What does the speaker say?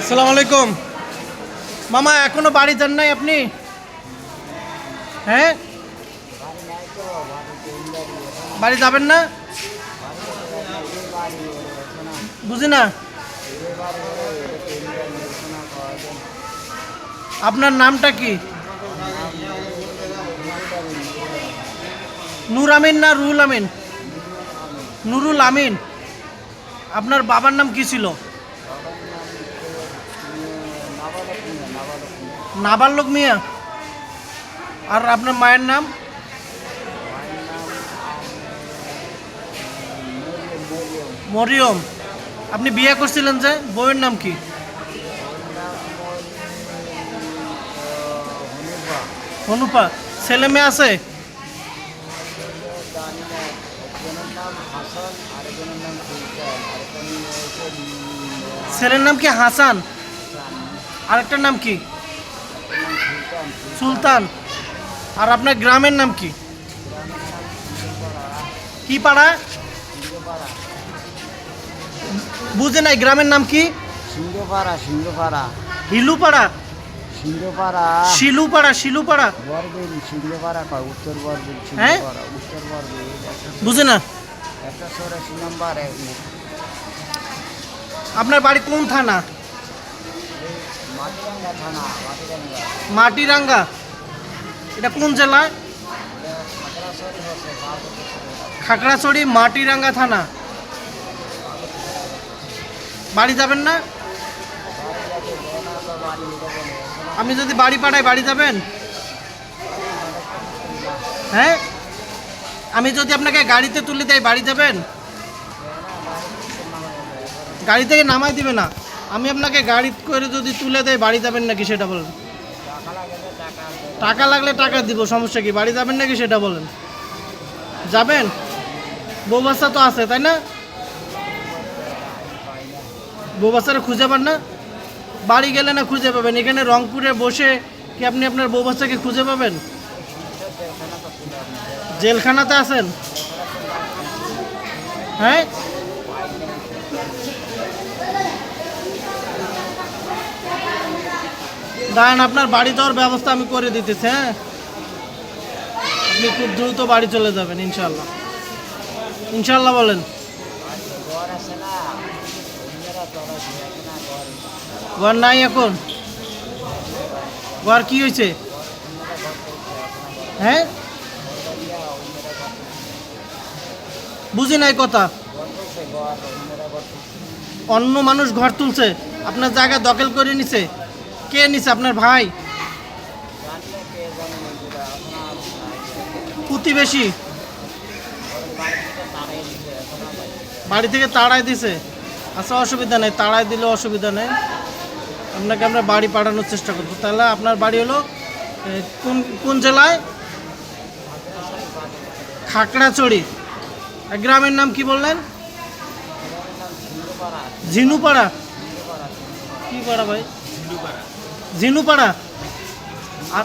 আসসালামু আলাইকুম। মামা, এখনও বাড়ি যান নাই আপনি? হ্যাঁ? বাড়ি যাবেন না? বুঝি না। আপনার নামটা কি? নূর আমিন না রুহুল আমিন? নুরুল আমিন। আপনার বাবার নাম কি ছিল? নাবালক মিয়া। আর আপনার মায়ের নাম? মরিয়ম। আপনি বিয়ে করছিলেন যে, বউয়ের নাম কি? অনুপা ছেলে মেয়ে আছে? ছেলের নাম কি? হাসান। আরেকটার নাম কি? সুলতান। আর আপনার গ্রামের নাম কি? কি পাড়া? বুঝে নাই গ্রামের নাম কি? সিংহপাড়া সিংহপাড়া। হিলুপাড়া। সিংহপাড়া। শিলুপাড়া শিলুপাড়া। বরবেল সিংহপাড়া কয়? উত্তর বরবেল হ্যাঁ? সিংহপাড়া উত্তর বরবেল বুঝে না। একটা চৌরাশি নম্বর আপনার বাড়ি কোন থানা? মাটিরাঙ্গা। এটা কোন পার্বতী খাগড়াছড়ি মাটিরাঙ্গা থানা। বাড়ি যাবেন না? আমি যদি বাড়ি পাঠাই, বাড়ি যাবেন? হ্যাঁ? আমি যদি আপনাকে গাড়িতে তুলে দেয় বাড়ি যাবেন? গাড়ি থেকে নামাই দিবে না। আমি আপনাকে গাড়ি করে যদি তুলে দেয়, বাড়ি যাবেন নাকি সেটা বলেন? টাকা লাগলে টাকা দিব, সমস্যা কি? বাড়ি যাবেন নাকি সেটা বলেন? যাবেন? বউ বাচ্চা তো আছে, তাই না? বউ বাচ্চারা খুঁজে পান না? বাড়ি গেলে না খুঁজে পাবেন? এখানে রংপুরে বসে কি আপনি আপনার বউ বাচ্চাকে খুঁজে পাবেন? জেলখানাতে আছেন? হ্যাঁ? দাঁড়ান, আপনার বাড়ি যাওয়ার ব্যবস্থা আমি করে দিতেছি হ্যাঁ? আপনি খুব দ্রুত বাড়ি চলে যাবেন ইনশাল্লাহ ইনশাল্লাহ বলেন। ঘর নাই এখন? ঘর কি হয়েছে? হ্যাঁ? বুঝি নাই কথা। অন্য মানুষ ঘর তুলছে, আপনার জায়গা দখল করে নিছে। কে নিছে আপনার ভাই? প্রতিবেশী? বাড়ি থেকে তাড়াই দিছে। আচ্ছা অসুবিধা নেই তাড়াই দিলে অসুবিধা নেই। আপনাকে আমরা বাড়ি পাঠানোর চেষ্টা করব। তাহলে আপনার বাড়ি হলো কোন কোন জেলায়? খাকড়াচড়ি গ্রামের নাম কি বললেন? ঝিনুপাড়া। কি পাড়া ভাই? ঝিনুপাড়া আর